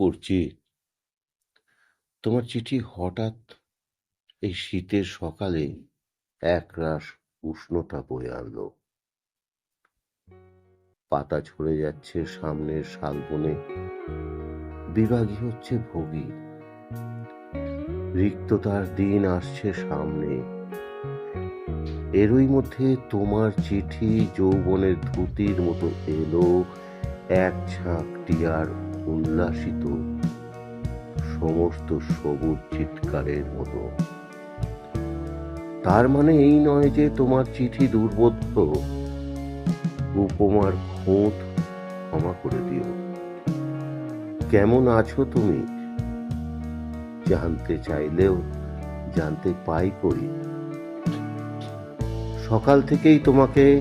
পড়ছি তোমার চিঠি হঠাৎ এই শীতের সকালে একরাশ উষ্ণতা বয়ে আনলো। পাতা ঝরে যাচ্ছে সামনের শালবনে। বিভাগী হচ্ছে ভোগী। রিক্ততার দিন আসছে সামনে। এরই মধ্যে তোমার চিঠি যৌবনের ধুতির মতো এলো। এক ঝাঁক টিয়ার উল্লাসিত, সমস্ত সবুজ চিৎকারের মতো। তার মানে এই নয় যে তোমার চিঠি দুর্বোধ্য। উপমার খুঁত ক্ষমা করে দিও। কেমন আছো তুমি? জানতে চাইলেও জানতে পাই করি। সকাল থেকেই তোমাকে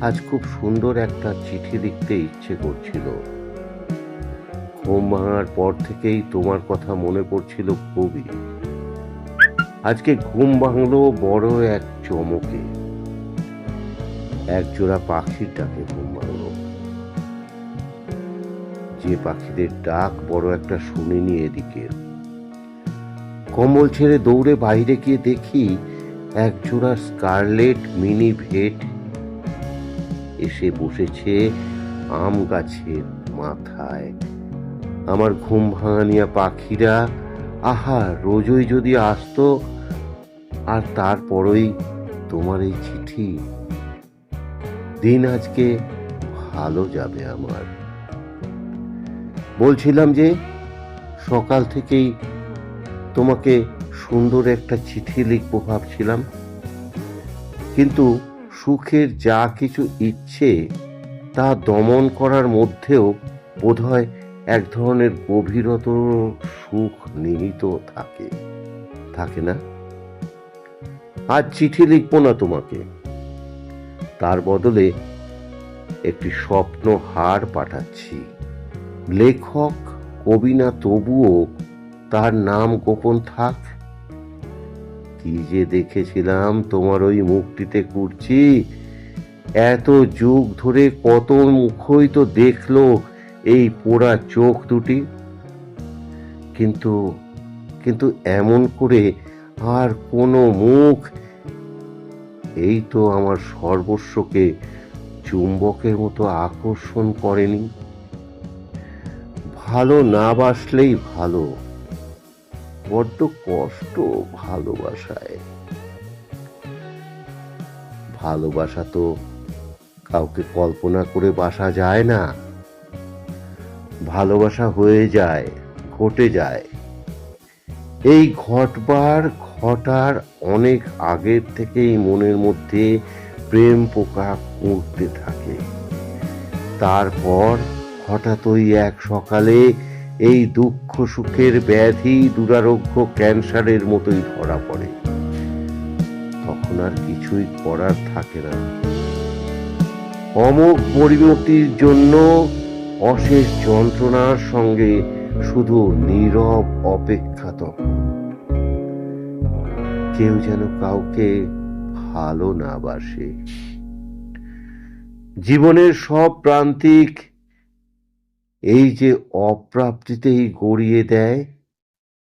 আজ খুব সুন্দর একটা চিঠি লিখতে ইচ্ছে করছিল। ঘুম ভাঙার পর থেকেই তোমার কথা মনে পড়ছিল খুবই আজকে ঘুম ভাঙলো বড় এক চমকে। এক জোড়া পাখির ডাকে ঘুম ভাঙলো। যে পাখিদের ডাক বড় একটা শুনিনি এদিকে। কম্বল ছেড়ে দৌড়ে বাইরে গিয়ে দেখি এক জোড়া স্কারলেট মিনি ভেট এসে বসেছে আম গাছের মাথায়। আমার ঘুম ভাঙানিয়া পাখিরা, আহা, রোজই যদি আসতো, আর তারপরই তোমার এই চিঠি। দিন আজকে ভালো যাবে আমার। বলছিলাম যে, সকাল থেকেই তোমাকে সুন্দর একটা চিঠি লিখব ভাবছিলাম। কিন্তু সুখের যা কিছু ইচ্ছে, তা দমন করার মধ্যেও বোধহয় এক ধরনের গভীরত সুখ নিহিত থাকে। থাকে না? আজ চিঠি লিখব না তোমাকে। তার বদলে একটি স্বপ্ন হার পাঠাচ্ছি। লেখক, কবি না তবুও তার নাম গোপন থাক। কি যে দেখেছিলাম তোমার ওই মুখটিতে করছি এত যুগ ধরে কত মুখই তো দেখল এই পোড়া চোখ দুটি। কিন্তু কিন্তু এমন করে আর কোনো মুখ। এই তো আমার সর্বস্বকে চুম্বকের মতো আকর্ষণ করেনি। ভালো না বাসলেই ভালো। বড্ড কষ্ট ভালোবাসায়। ভালোবাসা তো কাউকে কল্পনা করে বাসা যায় না। ভালোবাসা হয়ে যায়, ঘটে যায়। এই ঘটবার, ঘটার অনেক আগের থেকেই মনের মধ্যে প্রেম পোকা উঠতে থাকে। তারপর হঠাৎই এক সকালে এই দুঃখ, সুখের ব্যাধি দুরারোগ্য ক্যান্সারের মতোই ধরা পড়ে। তখন আর কিছুই করার থাকে না। অমোক পরিণতির জন্য অশেষ যন্ত্রণার সঙ্গে শুধু নীরব অপেক্ষাত। কেউ যেন কাউকে ভালো না বাসে। জীবনের সব প্রান্তিক এই যে অপ্রাপ্তিতেই গড়িয়ে দেয়,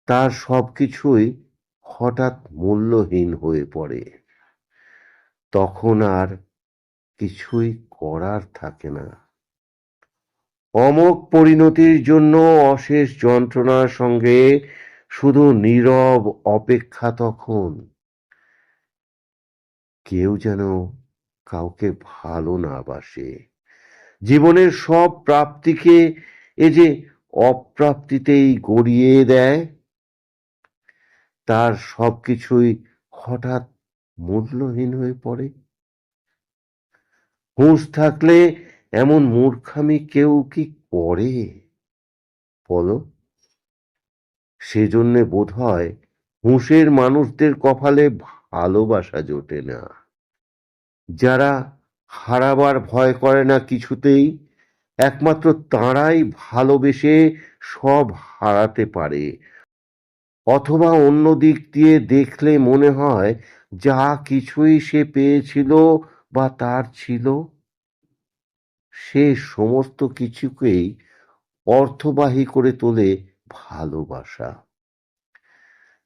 তার সবকিছুই হঠাৎ মূল্যহীন হয়ে পড়ে। তখন আর কিছুই করার থাকে না। অমোক পরিণতির জন্য অশেষ যন্ত্রণার সঙ্গে শুধু নীরব অপেক্ষা তখন। কেউ যেন কাউকে ভালো না বাসে। জীবনের সব প্রাপ্তিকে এ যে অপ্রাপ্তিতেই গড়িয়ে দেয়, তার সবকিছুই হঠাৎ মূল্যহীন হয়ে পড়ে। হুঁশ থাকলে এমন মূর্খামি কেউ কি করে? বলো। সেজন্যে বোধ হয় হুঁশের মানুষদের কপালে ভালোবাসা জোটে না। যারা হারাবার ভয় করে না কিছুতেই, একমাত্র তাঁরাই ভালোবেসে সব হারাতে পারে। অথবা অন্য দিক দিয়ে দেখলে মনে হয় যা কিছুই সে পেয়েছিল বা তার ছিল। সে সমস্ত কিছুকেই অর্থবাহী করে তোলে ভালোবাসা।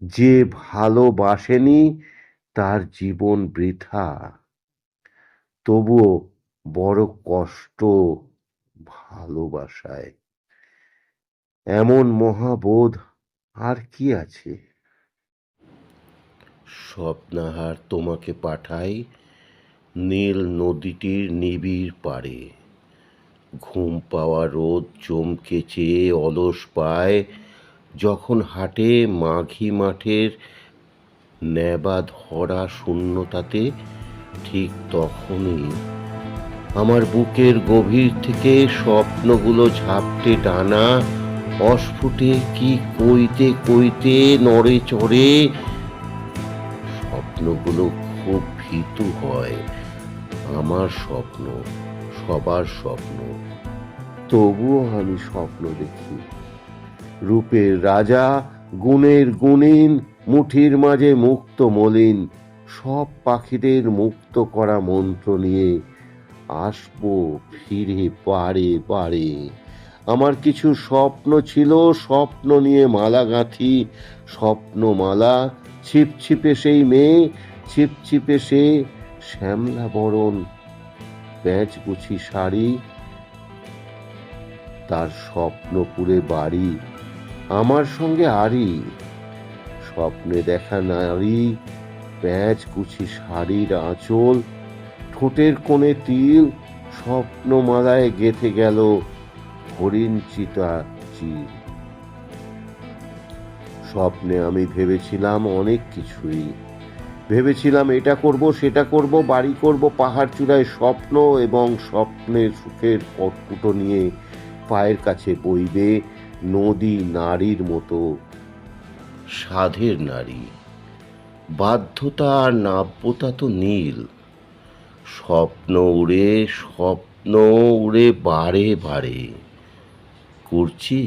যে ভালোবাসেনি, তার জীবন বৃথা। তবুও বড় কষ্ট ভালোবাসায়। এমন মহাবোধ আর কি আছে? স্বপ্নাহার তোমাকে পাঠাই নীল নদীটির নিবিড় পাড়ে। ঘুম পাওয়া রোদ চমকে চেয়ে অলস পায়। যখন হাটে মাঘি মাঠের নেবা ধরা শূন্যতাতে, ঠিক তখনই আমার বুকের গভীর থেকে স্বপ্নগুলো ঝাপটে ডানা অস্ফুটে কি কইতে কইতে নড়ে চড়ে স্বপ্নগুলো খুব ভীতু হয়, আমার স্বপ্ন। সবার স্বপ্ন। তবুও আমি স্বপ্ন দেখি। রূপের রাজা, গুণের গুণিন, মুঠির মাঝে মুক্ত মলিন, সব পাখিদের মুক্ত করা মন্ত্র নিয়ে আসব ফিরে পারে পারে আমার কিছু স্বপ্ন ছিল, স্বপ্ন নিয়ে মালা গাঁথি, স্বপ্নমালা, ছিপছিপে সেই মেয়ে, ছিপছিপে সে শ্যামলা বরণ প্যাঁচ গুছি শাড়ি, তার স্বপ্নপুরে বাড়ি, আমার সঙ্গে আরি স্বপ্নে দেখা নারী প্যাঁচ কুচি শাড়ির আঁচল, ঠোঁটের কোণে তিল, স্বপ্নমালায় গেথে গেল হরিণ চিতা চির স্বপ্নে আমি ভেবেছিলাম অনেক কিছুই ভেবেছিলাম এটা করব, সেটা করব, বাড়ি করব, পাহাড় চূড়ায় স্বপ্ন এবং স্বপ্নের সুখের কটকুটো নিয়ে পায়ের কাছে বইবে নদী নারীর মতো। সাধের নারী, বাধ্যতা আর নাব্যতা তো নীল। স্বপ্ন উড়ে স্বপ্ন উড়ে বাড়ে বাড়ে করছি,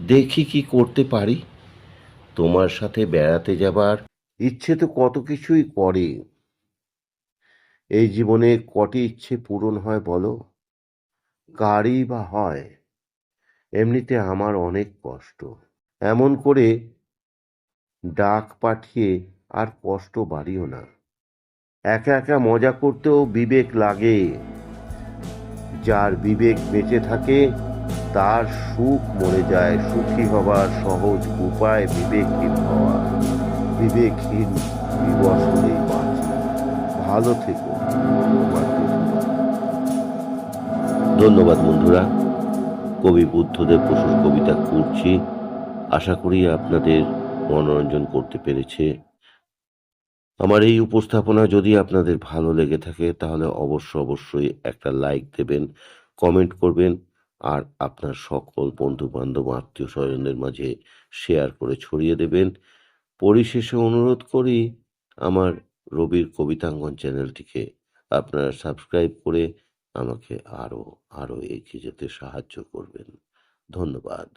দেখি কি করতে পারি। তোমার সাথে বেড়াতে যাবার ইচ্ছে তো কত কিছুই করে। এই জীবনে কটি ইচ্ছে পূরণ হয় বলো? কারই বা হয়, এমনিতে আমার অনেক কষ্ট। এমন করে ডাক পাঠিয়ে আর কষ্ট বাড়িও না। একা একা মজা করতেও বিবেক লাগে। যার বিবেক বেঁচে থাকে, তার সুখ মরে যায়। সুখী হবার সহজ উপায় বিবেকহীন হওয়া। বিবেকহীন দিবস হলেই বাঁচে ভালো থেকো ধন্যবাদ বন্ধুরা। কবি বুদ্ধদেব বসুর কবিতা করছি আশা করি আপনাদের মনোরঞ্জন করতে পেরেছে। আমার এই উপস্থাপনা যদি আপনাদের ভালো লেগে থাকে, তাহলে অবশ্য অবশ্যই একটা লাইক দেবেন, কমেন্ট করবেন, আর আপনার সকল বন্ধু বান্ধব আত্মীয় স্বজনদের মাঝে শেয়ার করে ছড়িয়ে দেবেন। পরিশেষে অনুরোধ করি আমার রবির কবিতাঙ্গন চ্যানেলটিকে আপনারা সাবস্ক্রাইব করে আমাকে আরও আরও এগিয়ে যেতে সাহায্য করবেন। ধন্যবাদ।